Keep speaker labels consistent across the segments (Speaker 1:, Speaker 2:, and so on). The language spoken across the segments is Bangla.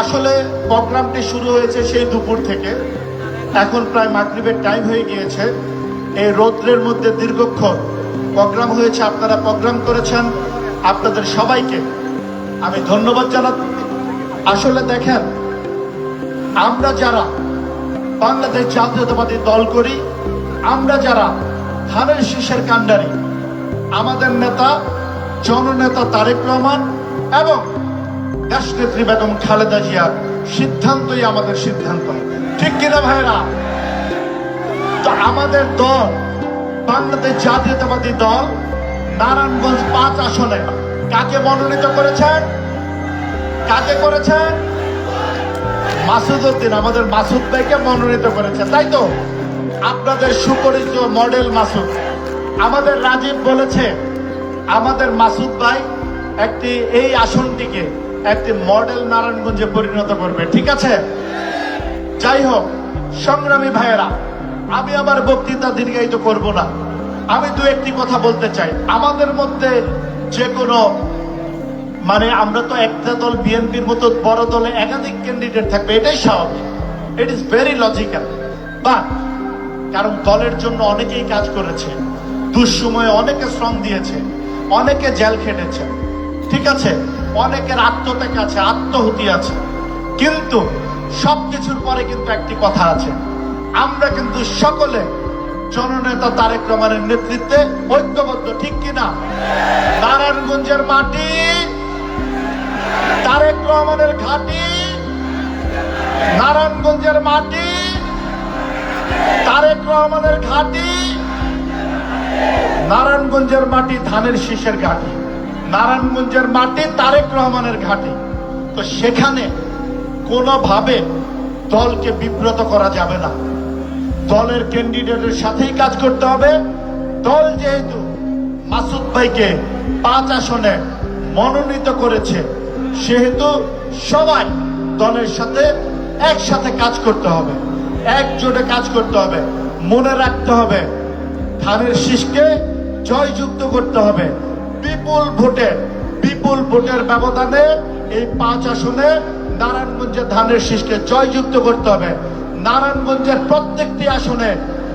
Speaker 1: আসলে প্রোগ্রামটি শুরু হয়েছে সেই দুপুর থেকে। এখন প্রায় মাগরিবের টাইম হয়ে গিয়েছে। এই রৌদ্রের মধ্যে দীর্ঘক্ষণ প্রোগ্রাম হয়েছে। আপনারা প্রোগ্রাম করেছেন আপনাদের সবাইকে। আমি ধন্যবাদ জানা আসলে দেখেন, আমরা যারা বাংলাদেশ জাতীয়তাবাদী দল করি, আমরা যারা ধানের শীষের কাণ্ডারি, আমাদের নেতা, জননেতা তারেক রহমান এবং দেশনেত্রী বেগম খালেদা জিয়ার সিদ্ধান্তই আমাদের সিদ্ধান্ত। ঠিক কিনা ভাইরা তো আমাদের দল বাংলাদেশ জাতীয়তাবাদী দল নারায়ণগঞ্জ পাঁচ আসনে। কাকে মনোনীত করেছেন? কাকে করেছেন? মাসুদ উদ্দিন, আমাদের মাসুদ ভাইকে মনোনীত করেছে তাই তো? আপনাদের সুপরিচিত মডেল মাসুদ। আমাদের রাজীব বলেছে, আমাদের মাসুদ ভাই একটি এই আসনটিকে একটি মডেল নারায়ণগঞ্জে পরিণত করবে, ঠিক আছে? যাই হোক, সংগ্রামী ভাইয়েরা, আমি আমার বক্তৃতা দীর্ঘায়িত করব না। আমি দু একটি কথা বলতে চাই। আমাদের মধ্যে যে কোনো মানে আমরা তো একটা দল, বিএনপির মতো বড় দলে একাধিক ক্যান্ডিডেট থাকবে, এটাই স্বাভাবিক। ইট ইজ ভেরি লজিক্যাল বা কারণ দলের জন্য অনেকেই কাজ করেছে, দুঃসময়ে অনেকে শ্রম দিয়েছে, অনেকে জেল খেটেছে, ঠিক আছে? অনেকের আত্মত্যাগ আছে, আত্মহুতি আছে। কিন্তু সবকিছুর পরে কিন্তু একটি কথা আছে। আমরা কিন্তু সকলে জননেতা তারেক রহমানের নেতৃত্বে ঐক্যবদ্ধ, ঠিক কিনা? নারায়ণগঞ্জের মাটি, তারেক রহমানের ঘাটি, নারায়ণগঞ্জের মাটি, তারেক রহমানের ঘাটি, নারায়ণগঞ্জের মাটি, ধানের শীষের ঘাটি। নারায়ণগঞ্জের মাটি তারেক রহমানের ঘাটি। তো সেখানে কোনোভাবে দলকে বিব্রত করা যাবে না। দলের ক্যান্ডিডেটের সাথেই কাজ করতে হবে। দল যেহেতু মাসুদ ভাইকে পাঁচ আসনে মনোনীত করেছে, সেহেতু সবাই দলের সাথে একসাথে কাজ করতে হবে। একজোটে কাজ করতে হবে। মনে রাখতে হবে, ধানের শীষকে জয়যুক্ত করতে হবে। বিপুল ভোটে বিপুল ভোটের ব্যবধানে এই পাঁচ আসনে নারায়ণগঞ্জের ধানের শীষকে জয়যুক্ত করতে হবে। নারায়ণগঞ্জের প্রত্যেকটি আসনে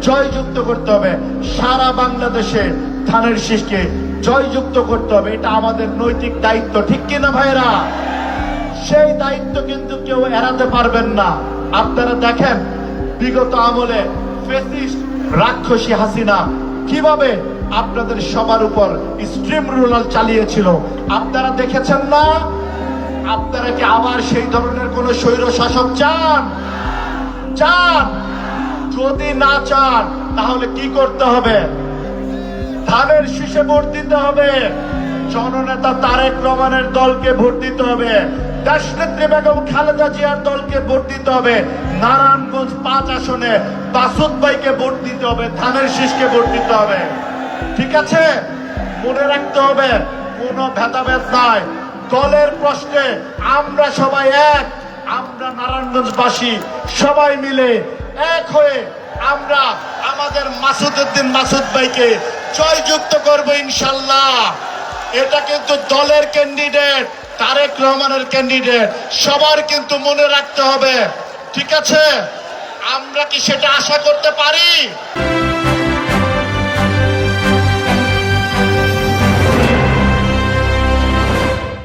Speaker 1: জয়যুক্ত করতে হবে। সারা বাংলাদেশে ধানের শীষকে জয়যুক্ত করতে হবে। এটা আমাদের নৈতিক দায়িত্ব, ঠিক কিনা ভাইরা সেই দায়িত্ব কিন্তু কেউ এড়াতে পারবেন না। আপনারা দেখেন, বিগত আমলে ফেসিস্ট রাক্ষসী হাসিনা কীভাবে আপনাদের সবার উপর স্ট্রিম রুলার চালিয়েছিল। আপনারা দেখেছেন না? আপনারা কি আবার সেই ধরনের কোন স্বৈর শাসক চান? চান। যদি না চান, তাহলে কি করতে হবে? ধানের শীষে ভোট দিতে হবে। জননেতা তারেক রহমানের দলকে ভোট দিতে হবে। দেশনেত্রী বেগম খালেদা জিয়ার দলকে ভোট দিতে হবে। নারায়ণগঞ্জ পাঁচ আসনে বাসুদ ভাইকে ভোট দিতে হবে। ধানের শীষকে ভোট দিতে হবে। ঠিক আছে? মনে রাখতে হবে, কোনো ভেদাভেদ নাই। দলের প্রশ্নে আমরা সবাই এক, আমরা নারায়ণগঞ্জবাসী সবাই মিলে এক হয়ে আমরা আমাদের মাসুদ উদ্দিন মাসুদ ভাইকে জয়যুক্ত করব ইনশাল্লাহ। এটা কিন্তু দলের ক্যান্ডিডেট তারেক রহমানের ক্যান্ডিডেট সবার কিন্তু মনে রাখতে হবে। ঠিক আছে? আমরা কি সেটা আশা করতে পারি?